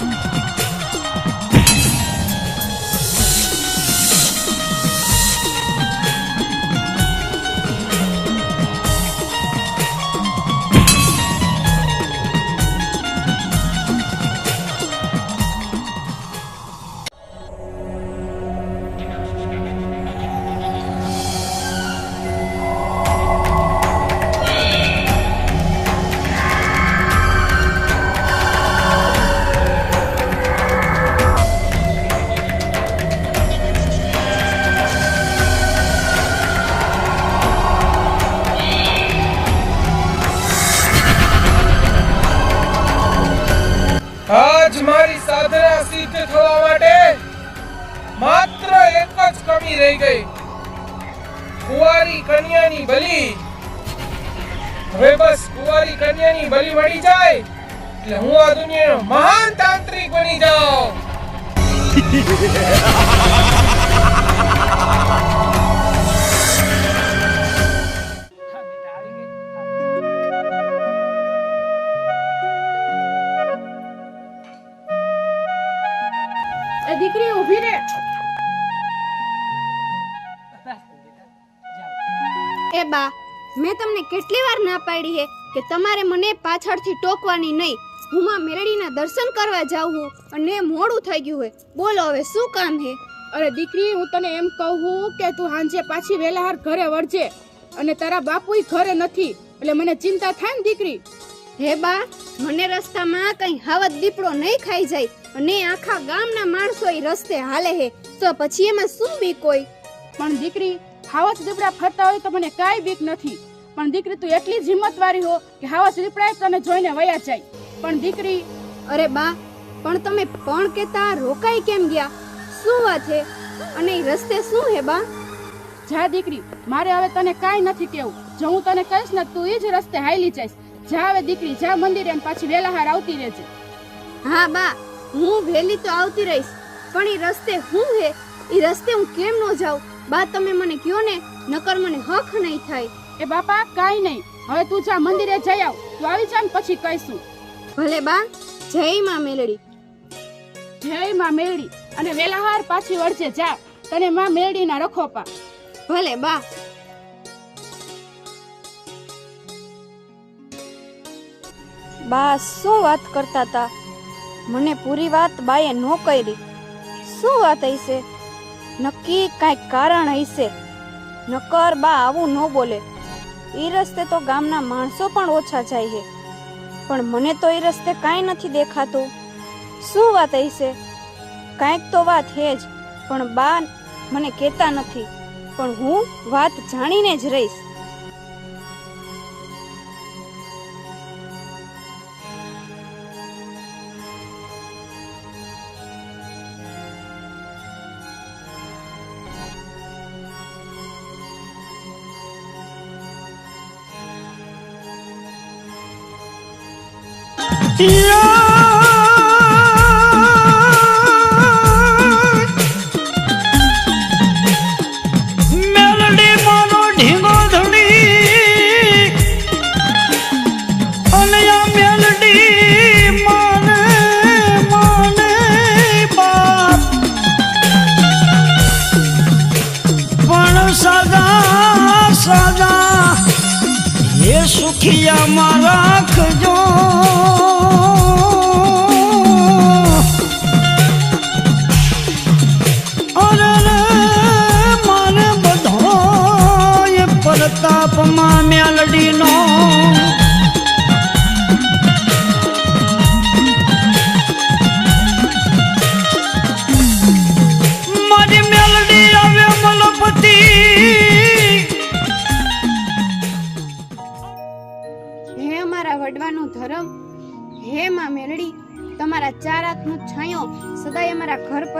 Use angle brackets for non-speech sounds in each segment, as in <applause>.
આજ જ રહી ગઈ. કુંવારી કન્યાની બલી. હવે બસ કુંવારી કન્યાની બલી મળી જાય. એટલે હું આ દુનિયાનો મહાન તાંત્રિક બની જાઉં. <laughs> કેટલી વાર ના પાડી હે કે તમારે મને પાછળથી ટોકવાની નહીં. હું માં મેરડીના દર્શન કરવા જાઉં હું અને મોડું થઈ ગયું હે. બોલો હવે શું કામ હે? અરે દીકરી હું તને એમ કહું કે તું હાંજે પાછી વેલાહાર ઘરે વળજે અને તારા બાપુય ઘરે નથી. એટલે મને ચિંતા થાય ને દીકરી? હે બા મને રસ્તામાં કઈ હાવત દીપડો નહીં ખાઈ જાય અને આખા ગામના માણસો એ રસ્તે હાલે હે. તો પછી એમાં શું બી કોઈ પણ દીકરી હાવત દીપડા ફરતા હોય તો મને કાંઈ બીક નથી. પણ દીકરી તું એટલી જ હિંમતવાળી હો કે હાવા દીપડા તને જોઈને વયા જાય. પણ દીકરી અરે બા પણ તમે પણ કેતા રોકાઈ કેમ ગયા? શું વાત છે અને એ રસ્તે શું હે બા? જા દીકરી મારે હવે તને કાંઈ નથી કેવું જો હું તને કહીશ ને તું એ જ રસ્તે હાલી જઈશ. જા હવે દીકરી જા મંદિરે અને પાછી વેલાહાર આવતી રહેજે. હા બા હું વહેલી તો આવતી રહીશ પણ એ રસ્તે હું હે? એ રસ્તે હું કેમ ન જાઉં? બા તમે મને કયો ને? નકર મને હક નહીં થાય. એ બાપા કાંઈ નહીં. હવે તું જા મંદિરે જઈ આવ. તું આવી જા ને પછી કહીશું. ભલે બા જય માં મેલડી. જય માં મેળડી અને વેલાહાર પાછી વળજે જા. તને માં રખો રખોપા ભલે બા. બા શું વાત કરતા તા? મને પૂરી વાત બાએ ન કરી. શું વાત હશે? નક્કી કાંઈક કારણ હશે? નકર બા આવું ન બોલે. એ રસ્તે તો ગામના માણસો પણ ઓછા જાય છે. પણ મને તો એ રસ્તે કાંઈ નથી દેખાતું. શું વાત હશે? કાંઈક તો વાત હે જ, પણ બા મને કહેતા નથી. પણ હું વાત જાણીને જ રહીશ. સદા એ સુખિયામાં રાખજો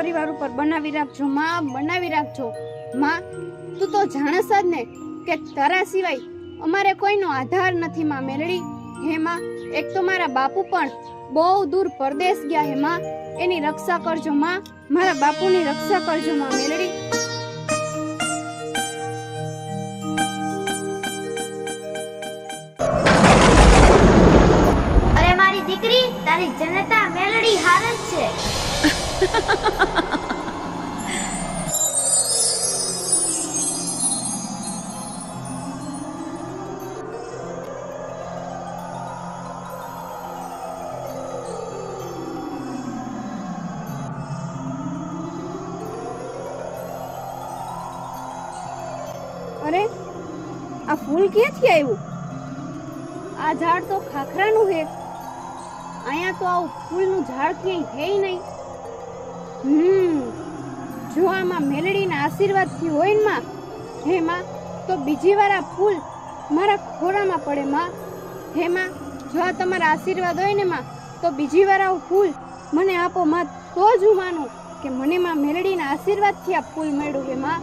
પરિવાર ઉપર બનાવી રાખજો, માં બનાવી રાખજો. માં, તું તો જાણસ જ ને કે તારા સિવાય અમારે કોઈનો આધાર નથી માં મેળડી હે માં, એક તો મારા બાપુ પણ બહુ દૂર પરદેશ ગયા હે માં. એની રક્ષા કરજો, માં. મારા બાપુની રક્ષા કરજો, માં મેલડી. આવ્યું. આ ઝાડ તો ખાખરાનું છે. અહીંયા તો આવું ફૂલનું ઝાડ ક્યાંય હે નહીં. હમ, જો આમાં મેલડીના આશીર્વાદથી હોય ને માં, હે માં, તો બીજી વાર આ ફૂલ મારા ખોરામાં પડે માં. હે માં, જો આ તમારા આશીર્વાદ હોય ને માં, તો બીજી વાર આવું ફૂલ મને આપો માં, તો જ હું માનું કે મને માં મેલડીના આશીર્વાદથી આ ફૂલ મળ્યું હે માં.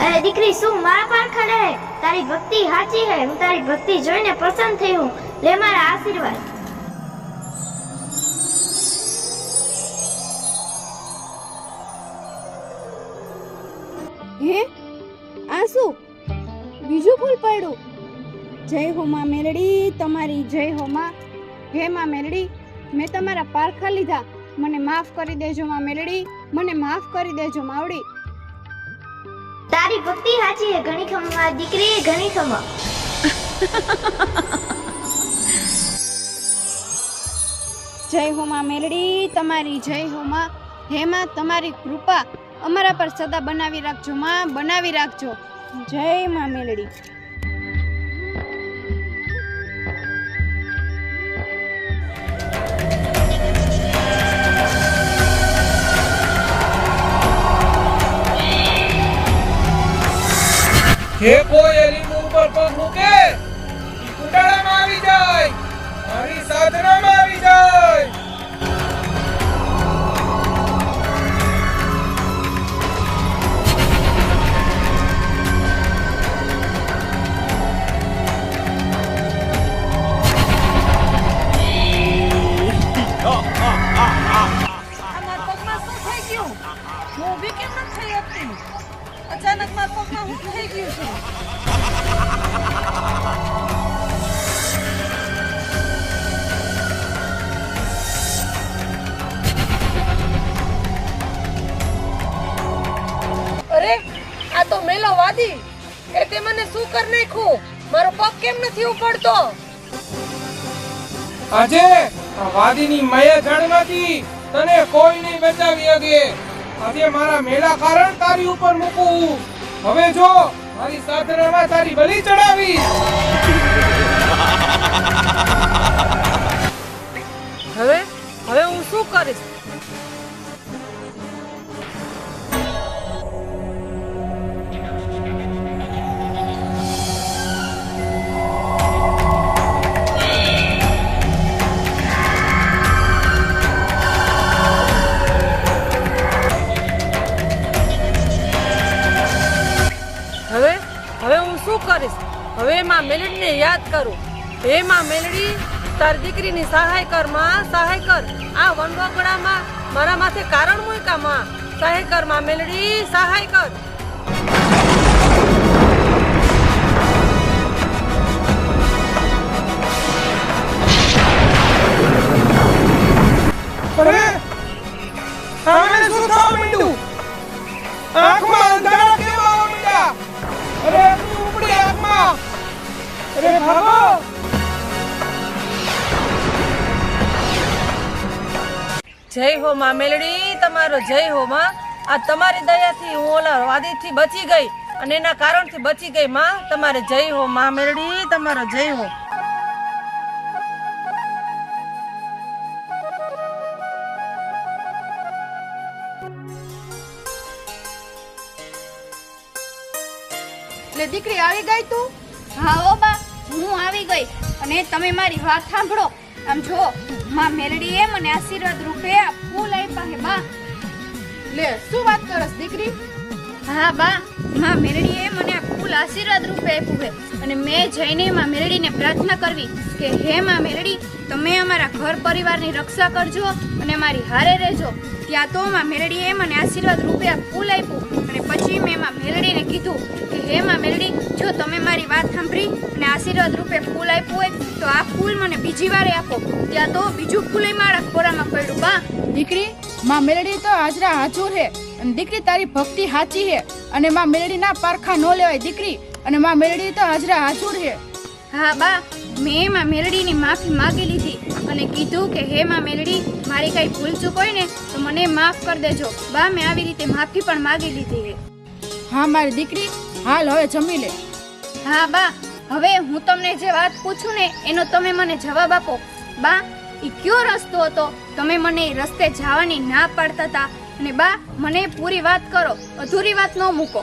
અરે, દીકરી, શું મારા પારખડે હે તારી ભક્તિ સાચી હે, હું તારી ભક્તિ જોઈને પ્રસન્ન થઈ હું. લે મારા આશીર્વાદ. હે? આ શું? બીજું ફૂલ પડ્યું? જય હો માં મેરડી તમારી જય હો માં. હે માં મેલડી, મેં તમારા પારખા લીધા. મને માફ કરી દેજો માં મેરડી મને માફ કરી દેજો માવડી. તારી ભક્તિ સાચી હે ઘણી ખમા દીકરી, ઘણી ખમા જય હો માં મેલડી, તમારી જય હો માં. હેમાં તમારી કૃપા. અમારા પર સદા બનાવી રાખજો માં, બનાવી રાખજો. જય માં મેલડી. જે નથી ઉપડતો આજે વાદીની મય જણમાંથી તને કોઈ નહીં બચાવી શકે. આજે મારા મેળા કારણ તારી ઉપર મૂકું. હવે જો મારી સાધનામાં તારી બલી ચડાવી માં મેલડી, તારી દીકરીની સહાય કરમાં, સહાય કર. આ વનવગડામાં મારા માથે કારણ મૂક્યા માં. સહાય કરમાં મેલડી, સહાય કર. માં મેલડી, તમારો જય હો, માં. આ તમારી દયાથી હું ઓલા વાદીથી બચી ગઈ અને એના કારણથી બચી ગઈ, માં. તમારે જય હો, માં મેલડી, તમારો જય હો. એટલે દીકરી આવી ગઈ તું? હા ઓ બા હું આવી ગઈ. અને તમે મારી વાત સાંભળો. આમ જો માં મેલડીએ મને આશીર્વાદ રૂપે લે, શું વાત કરસ, દીકરી? હા, બા, માં મેલડીએ મને આ ફૂલ આશીર્વાદ રૂપે આપ્યું છે. અને મેં જઈને માં મેલડીને પ્રાર્થના કરવી કે, હે માં મેરડી, તમે અમારા ઘર પરિવારની રક્ષા કરજો અને મારી હારે રહેજો. ત્યાં તો માં મેલડીએ મને આશીર્વાદ રૂપે આ ફૂલ આપ્યું. અને પછી મેં માં મેલડીને કીધું કે, હે માં મેરડી, જો તમે મારી વાત સાંભળી અને આશીર્વાદ રૂપે ફૂલ આપ્યું હોય, તો આ ફૂલ મને બીજી વારે આપો. ત્યાં તો બીજું ફૂલ મારા ખોરામાં પડ્યું. બા, દીકરી? માં મેલડી તો હાજરા હાજર હે. અને દીકરી તારી ભક્તિ સાચી હે. અને માં મેલડીના પારખા ન લેવાય દીકરી. અને માં મેલડી તો હાજરા હાજર હે. હા બા મેં માં મેલડીની માફી માગી લીધી અને કીધું કે હે માં મેલડી મારી કઈ ભૂલ ચૂક હોય ને તો મને માફ કરી દેજો. બા મેં આવી રીતે માફી પણ માગી લીધી છે હા મારી દીકરી હાલ હવે જમી લે. હા બા હવે હું તમને જે વાત પૂછું ને એનો તમે મને જવાબ આપો. બા ઈ કયો રસ્તો હતો? તમે મને એ રસ્તે જવાની ના પાડતા હતા અને બા મને પૂરી વાત કરો અધૂરી વાત ન મૂકો.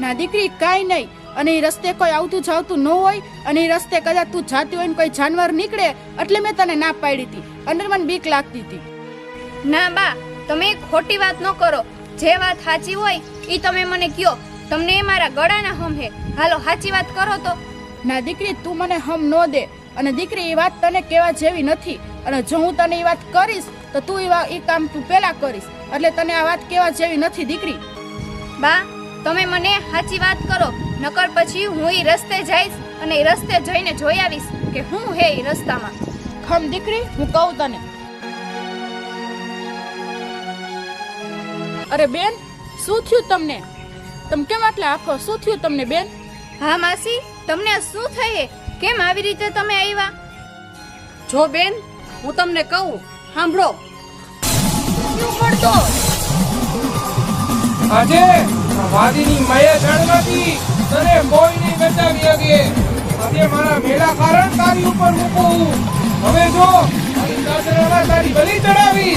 ના દીકરી કાંઈ નહીં. અને એ રસ્તે કોઈ આવતું જાવતું ન હોય અને એ રસ્તે કદાચ તું જાતી હોય ને કોઈ જાનવર નીકળે એટલે મેં તને ના પાડી હતી અંદર મને બીક લાગતી હતી ના બા તમે ખોટી વાત ન કરો. જે વાત સાચી હોય એ તમે મને કયો. તમને એ મારા ગળાના હમ હે. હાલો સાચી વાત કરો તો. ના દીકરી તું મને હમ ન દે. અને દીકરી એ વાત તને કહેવા જેવી નથી. અને જો હું તને એ વાત કરીશ તો તું એ વા- એ કામ તું પહેલાં કરીશ. એટલે તને આ વાત કહેવા જેવી નથી દીકરી. બા તમે મને સાચી વાત કરો. નકર પછી હું એ રસ્તે જઈશ અને એ રસ્તે જઈને જોઈ આવીશ કે હું હે એ રસ્તામાં. ખમ દીકરી હું કહું તને. અરે બેન શું થયું તમને? તમે કેમ આટલા આખો? શું થયું તમને બેન? હા માસી તમને શું થઈ કેમ આવી રીતે તમે આવ્યા જો બેન હું તમને કહું સાંભળો. આજે વાદીની માયા જાણવાથી તને કોઈ નહીં બચાવી શકે આજે મારા મેળા કારણ તારી ઉપર મૂકું હવે જો તારી દાદરામાં તારી બલી ચડાવી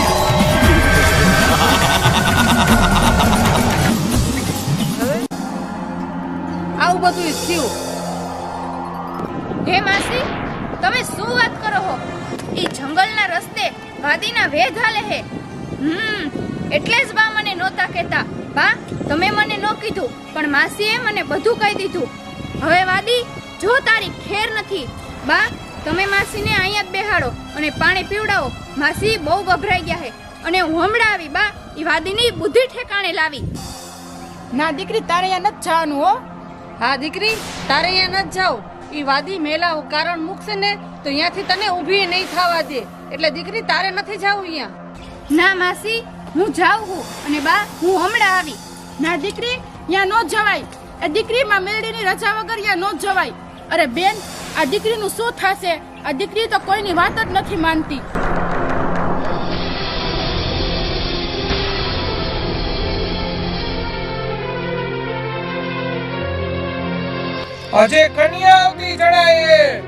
આવું બધું થયું. હે માસી તમે શું વાત કરો હો? એ જંગલના રસ્તે વાદીના વેધ હાલે હે. હમ એટલે જ બા મને નહોતા કહેતા. બા તમે મને ન કીધું પણ માસીએ મને બધું કહી દીધું. હવે વાદી જો તારી ખેર નથી. બા તમે માસીને અહીંયા જ બેહાડો અને પાણી પીવડાવો. માસી બહુ ગભરાઈ ગયા હે. અને હું હમણાં આવી બા એ વાદીની બુદ્ધિ ઠેકાણે લાવી. ના દીકરી તારે અહીંયા નથી જવાનું હો. હા દીકરી તારે અહીંયા ન જાવ ઈ વાદી મેલા કારણ મૂકશે ને, તો અહીંયાથી તને ઊભી નહીં થવા દે. એટલે દીકરી, તારે નથી જાવું અહીંયા ના માસી, હું જાઉં છું. અને બા, હું હમણાં આવી. ના દીકરી અહીંયા નો જવાય. એ દીકરીમાં મેળડીની રજા વગર ત્યાં નો જવાય. અરે બેન, આ દીકરીનું શું થશે? આ દીકરી તો કોઈની વાત જ નથી માનતી. આજે કન્યા આવતી જણાય.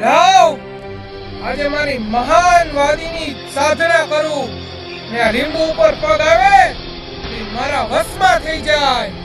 લાવ. આજે મારી મહાન વાદીની સાધના કરું. ને આ લીંબુ ઉપર પગ આવે મારા વશમાં થઈ જાય.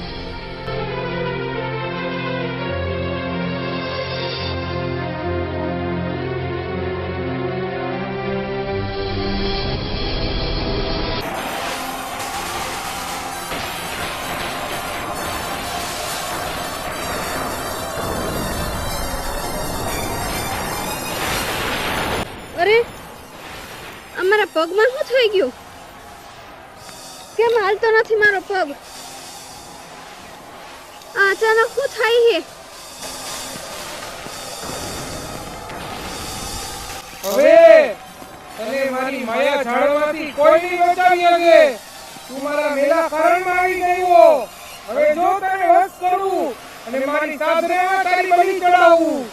અમારા પગમાં શું થઈ ગયું? કેમ હાલતો નથી મારો પગ? આ અચાનક શું થાય છે? હવે તને મારી માયા જાણવાથી કોઈ નહીં બચાવી શકે. તું મારા મેલા કારણમાં આવી ગયો. હવે જો તને વશ કરું અને મારી સાધનામાં તારી બલી ચડાવું.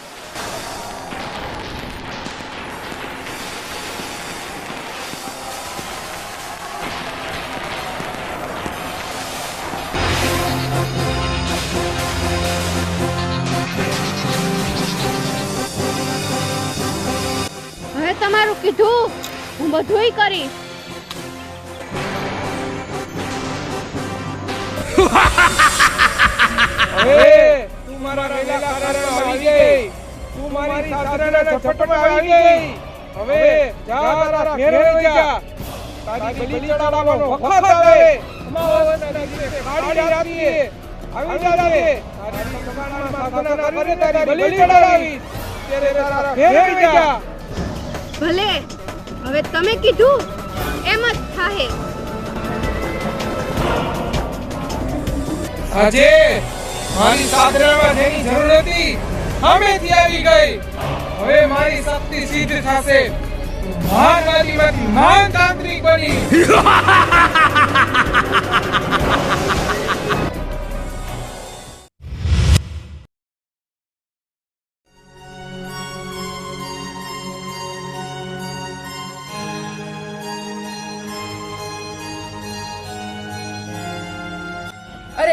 હવે તમારું કીધું? હું બધુંય કરીશ. હવે તું મારા મેલા કારણમાં આવી ગઈ. તું મારી સાધનાના ઝપટમાં આવી ગઈ. હવે જા તારા ઘેર વઈ જા. તારી બલી ચડાવવાનો વખત આવે. અમાવસના દિવસે કાળી રાત્રિએ આવી જાજે. તારી સવારમાં સાધના કરીને તારી બલી ચડાવીશ. ત્યારે તારા ઘેર વઈ જા. ભલે. હવે તમે કીધું એમ જ થાહે. આજે મારી સાધનામાં જેની જરૂર હતી સામેથી આવી ગઈ હવે મારી શક્તિ સિદ્ધ થશે. મહાનવાદીમાંથી મહાન તાંત્રિક બની. <laughs>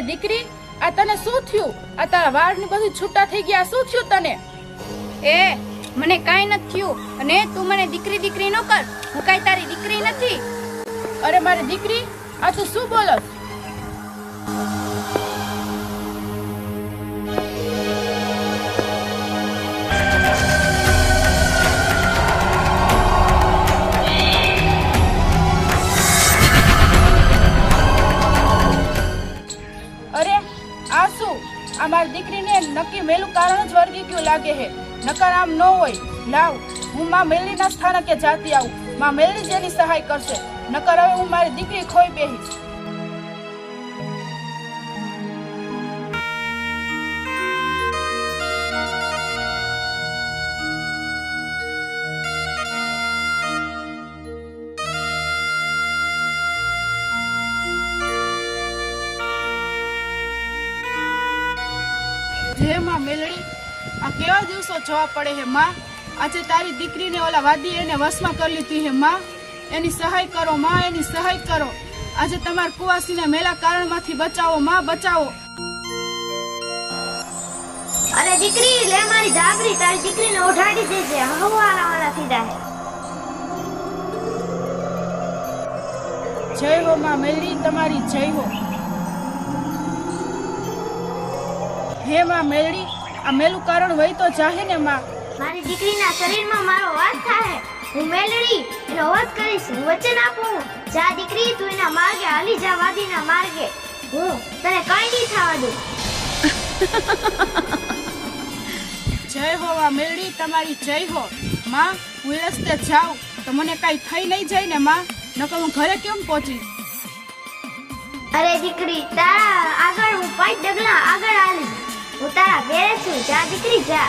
અરે દીકરી? આ તને શું થયું? આ તારા વાળ ને બધું છૂટા થઈ ગયા. શું થયું તને? એ મને કાંઈ નથી થયું. અને તું મને દીકરી દીકરી ન કર. હું કાંઈ તારી દીકરી નથી. અરે મારી દીકરી આ તું શું બોલસ? મારી નક્કી મેલું કારણ જ વર્ગી લાગે હે. નકર આમ ન હોય. લાવ, હું માં મેલડીના સ્થાનકે જાતી આવું. માં મેલી જેની સહાય કરશે. નકર હવે હું મારી દીકરી ખોઈ બેહીશ. જોવા પડે હે માં. આજે તારી દીકરીને ઓલા વાદી એને વશમાં કરી લીધી હે માં. એની સહાય કરો માં એની સહાય કરો. આજે તમારા કુવાસીને મેલા કારણમાંથી બચાવો માં બચાવો. અરે દીકરી લે મારી જાબરી તારી દીકરીને ઉઠાડી દેજે. હવાલા વાલા સીધા હે. જય હો માં મેલી તમારી જય હો. હે માં મેલડી આ મેલું કારણ હોય તો જાહે ને માં. મારી દીકરીના શરીરમાં મારો વાસ થાય. હું મેલડી એનો વધ કરીશ. હું વચન આપું. જા દીકરી તું એના માર્ગે હાલી જા વાદીના માર્ગે. હું તને કઈ નહીં થવા દઉં જય હો વા મેલડી તમારી જય હો. માં હું એ રસ્તે જાઉં. તો મને કાંઈ થઈ નહીં જાય ને માં. નકર હું ઘરે કેમ પહોંચી? અરે દીકરી તારા આગળ હું પાંચ ડગલા આગળ હાલીશ. હું તારા ઘેરે છું જા દીકરી જા.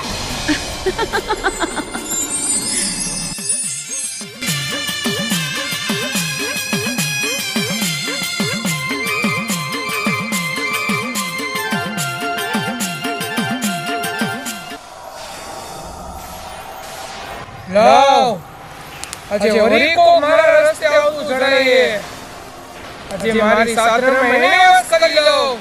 લાવ આજે મારા રસ્તે આવતું જણાય આજે મારી સાધનામાં મહિને કરી લઉં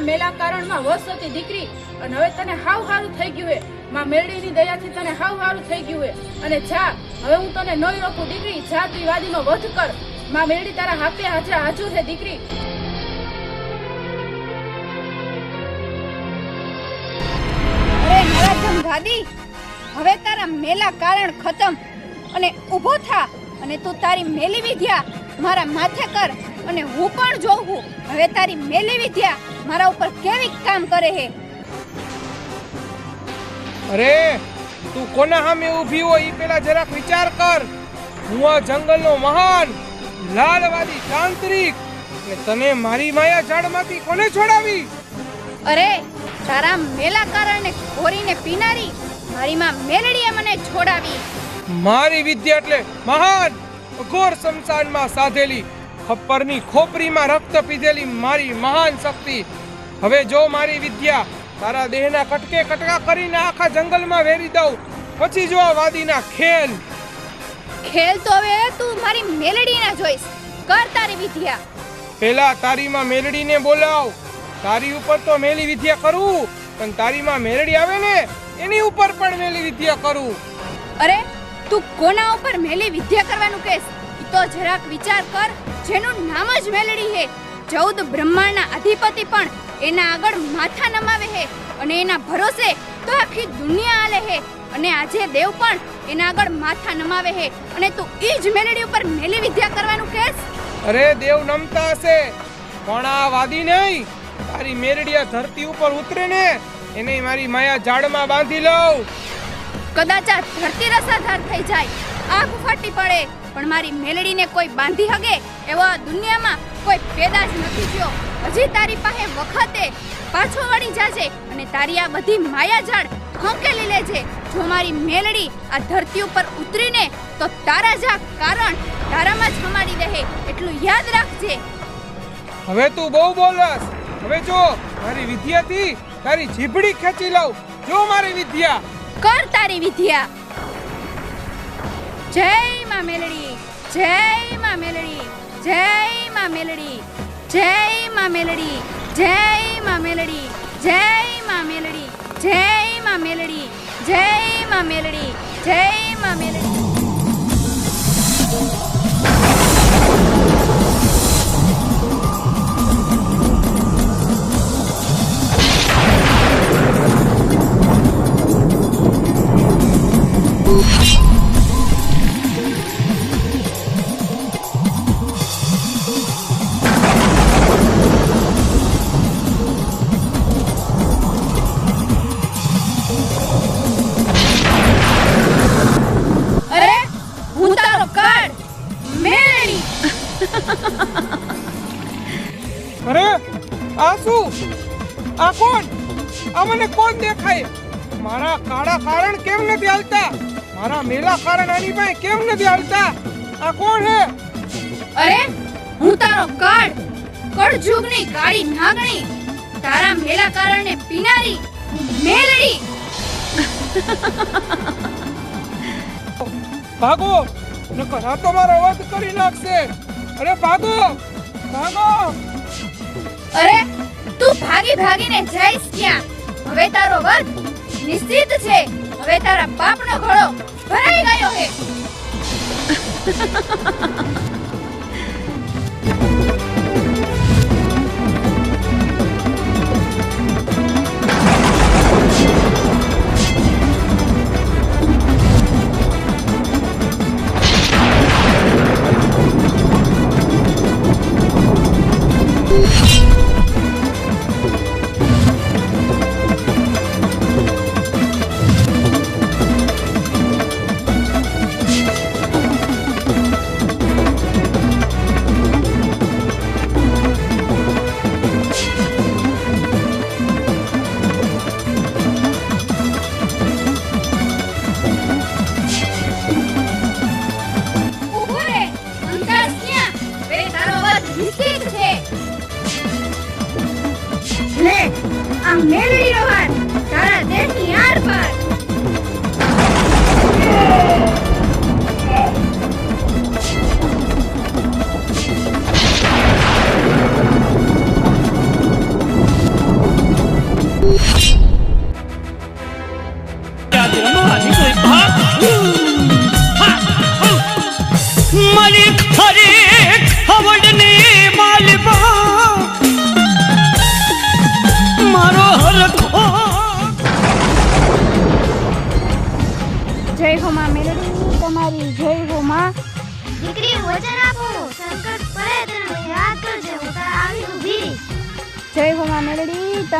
એ મેલા કારણમાં વસ હતી દીકરી. અને હવે તને હાવ હારું થઈ ગયું હે. માં મેરડીની દયાથી તને હાવ હારું થઈ ગયું હે. અને જા, હવે હું તને નહીં રોકું. દીકરી, જા, તું વાદીનો વધ કર. માં મેરડી તારા હાથે હાજર હાજર છે દીકરી. અરે નરાધમ હવે તારા મેલા કારણ ખતમ. અને ઊભો થા. અને તું તારી મેલી વિદ્યા મારા માથે કર. અને હું પણ જોઉં છું. હવે તારી મેલી વિદ્યા મારા ઉપર કેવી કામ કરે હે અરે તું કોના સામે ઊભી હોય એ પેલા જરાક વિચાર કર. હું આ જંગલનો મહાન લાલવાદી તાંત્રિક. ને તને મારી માયા ઝાડમાંથી કોને છોડાવી? અરે તારા મેલા કારણે કોરીને પીનારી મારી માં મેલડીએ મને છોડાવી. મારી વિદ્યા એટલે મહાન અઘોર સમસાનમાં સાધેલી. ખપ્પરની ખોપરીમાં રક્ત પીધેલી મારી મહાન શક્તિ. હવે જો મારી વિદ્યા તારા દેહના કટકે કટકા કરીને આખા જંગલમાં વેરી દઉં પછી જો આ વાદીના ખેલ. ખેલ તો હવે તું મારી મેલડીના જોઈશ. કર તારી વિદ્યા. પેલા તારીમાં મેલડીને બોલાવ. તારી ઉપર તો મેલી વિદ્યા કરું પણ તારીમાં મેલડી આવે ને એની ઉપર પણ મેલી વિદ્યા કરું. અરે તું કોના ઉપર મેલી વિદ્યા કરવાનું કહેશ? તો જરાક વિચાર કર. જેનું નામ જ મેલડી હે. ચૌદ બ્રહ્માંડના અધિપતિ પણ એના આગળ માથા નમાવે હે અને એના ભરોસે તો આખી દુનિયા આલે હે. અને આજે દેવ પણ એના આગળ માથા નમાવે હે. અને તું ઈ જ મેલડી ઉપર મેલી વિદ્યા કરવાનું કેસ અરે દેવ નમતા હશે. પણ આ વાદી નહીં. તારી મેરડિયા ધરતી ઉપર ઉતરે ને એને મારી માયા ઝાડમાં બાંધી લઉં. કદાચ આ ધરતી રસાધાર થઈ જાય. આંખ ફાટી પડે. પણ મારી મેલડીને કોઈ બાંધી હગે એવો આ દુનિયામાં કોઈ પેદા જ નથી થયો. હજી તારી પાસે વખતે પાછો વળી જાજે અને તારી આ બધી માયાજાળ હંકેલી લેજે. જો મારી મેલડી આ ધરતી ઉપર ઉતરીને તો તારા જ કારણ તારામાં જ હમાડી દે એટલું યાદ રાખજે. હવે તું બહુ બોલસ. હવે જો મારી વિદ્યાથી તારી જીભડી ખેંચી લઉં. જો મારી વિદ્યા. કર તારી વિદ્યા. જય માં મેલડી જય માં મેલડી જય માં મેલડી જય માં મેલડી જય માં મેલડી જય માં મેલડી જય માં મેલડી જય માં મેલડી જય માં મેલડી આની પાસે કેમ નથી આવતા? આ કોણ હે? અરે હું તારો કડ કડ જુગની કાળી નાગણી તારા મેલા કારણે પીનારી મેલડી. ભાગો નકર આ તો મારો વધ કરી નાખશે. અરે ભાગો ભાગો. અરે તું ભાગી ભાગીને જઈશ ક્યાં? હવે તારો વધ નિશ્ચિત છે. હવે તારા બાપનો ઘોડો ભરાઈ ગયો હે <laughs>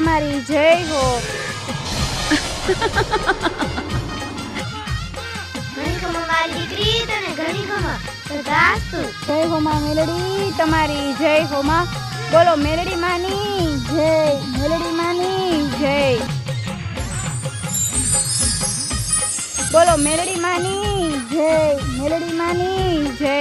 તમારી જય હો. જય હો માં મેલડી તમારી જય હો માં. બોલો મેલડી માની જય મેલડી માની જય. બોલો મેલડી માની જય મેલડી માની જય.